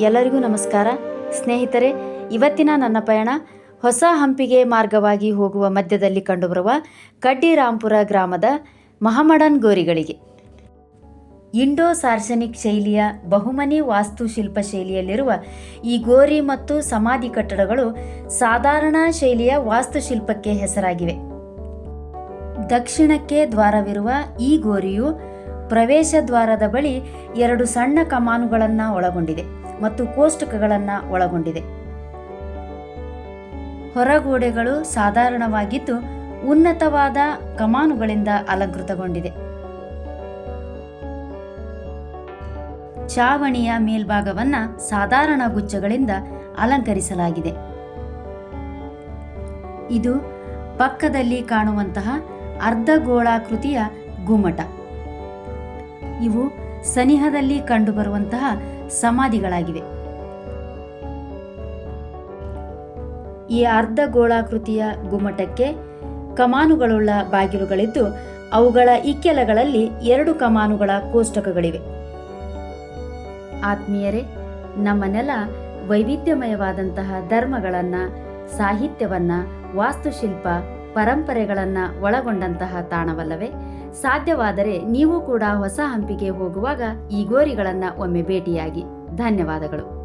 ಎಲ್ಲರಿಗೂ ನಮಸ್ಕಾರ. ಸ್ನೇಹಿತರೆ, ಇವತ್ತಿನ ನನ್ನ ಪಯಣ ಹೊಸ ಹಂಪಿಗೆ ಮಾರ್ಗವಾಗಿ ಹೋಗುವ ಮಧ್ಯದಲ್ಲಿ ಕಂಡುಬರುವ ಕಡ್ಡಿರಾಂಪುರ ಗ್ರಾಮದ ಮಹಮಡನ್ ಗೋರಿಗಳಿಗೆ. ಇಂಡೋ ಸಾರ್ಸನಿಕ್ ಶೈಲಿಯ ಬಹುಮನಿ ವಾಸ್ತುಶಿಲ್ಪ ಶೈಲಿಯಲ್ಲಿರುವ ಈ ಗೋರಿ ಮತ್ತು ಸಮಾಧಿ ಕಟ್ಟಡಗಳು ಸಾಧಾರಣ ಶೈಲಿಯ ವಾಸ್ತುಶಿಲ್ಪಕ್ಕೆ ಹೆಸರಾಗಿವೆ. ದಕ್ಷಿಣಕ್ಕೆ ದ್ವಾರವಿರುವ ಈ ಗೋರಿಯು ಪ್ರವೇಶ ದ್ವಾರದ ಬಳಿ ಎರಡು ಸಣ್ಣ ಕಮಾನುಗಳನ್ನು ಒಳಗೊಂಡಿದೆ. ಮತ್ತು ಕೋಷ್ಟಕಗಳನ್ನು ಒಳಗೊಂಡಿದೆ. ಹೊರಗೋಡೆಗಳು ಸಾಧಾರಣವಾಗಿದ್ದು ಉನ್ನತವಾದ ಕಮಾನುಗಳಿಂದ ಅಲಂಕೃತಗೊಂಡಿದೆ. ಚಾವಣಿಯ ಮೇಲ್ಭಾಗವನ್ನು ಸಾಧಾರಣ ಗುಚ್ಚಗಳಿಂದ ಅಲಂಕರಿಸಲಾಗಿದೆ. ಇದು ಪಕ್ಕದಲ್ಲಿ ಕಾಣುವಂತಹ ಅರ್ಧಗೋಳಾಕೃತಿಯ ಗುಮ್ಮಟ. ಇವು ಸನಿಹದಲ್ಲಿ ಕಂಡುಬರುವಂತಹ ಸಮಾಧಿಗಳಾಗಿವೆ. ಈ ಅರ್ಧ ಗೋಳಾಕೃತಿಯ ಗುಮ್ಮಟಕ್ಕೆ ಕಮಾನುಗಳುಳ್ಳ ಬಾಗಿಲುಗಳಿದ್ದು, ಅವುಗಳ ಇಕ್ಕೆಲಗಳಲ್ಲಿ ಎರಡು ಕಮಾನುಗಳ ಕೋಷ್ಟಕಗಳಿವೆ. ಆತ್ಮೀಯರೇ, ನಮ್ಮ ನೆಲ ವೈವಿಧ್ಯಮಯವಾದಂತಹ ಧರ್ಮಗಳನ್ನು, ಸಾಹಿತ್ಯವನ್ನ, ವಾಸ್ತುಶಿಲ್ಪ ಪರಂಪರೆಗಳನ್ನು ಒಳಗೊಂಡಂತಹ ತಾಣವಲ್ಲವೇ? ಸಾಧ್ಯವಾದರೆ ನೀವು ಕೂಡ ಹೊಸ ಹಂಪಿಗೆ ಹೋಗುವಾಗ ಈ ಗೋರಿಗಳನ್ನು ಒಮ್ಮೆ ಭೇಟಿಯಾಗಿ. ಧನ್ಯವಾದಗಳು.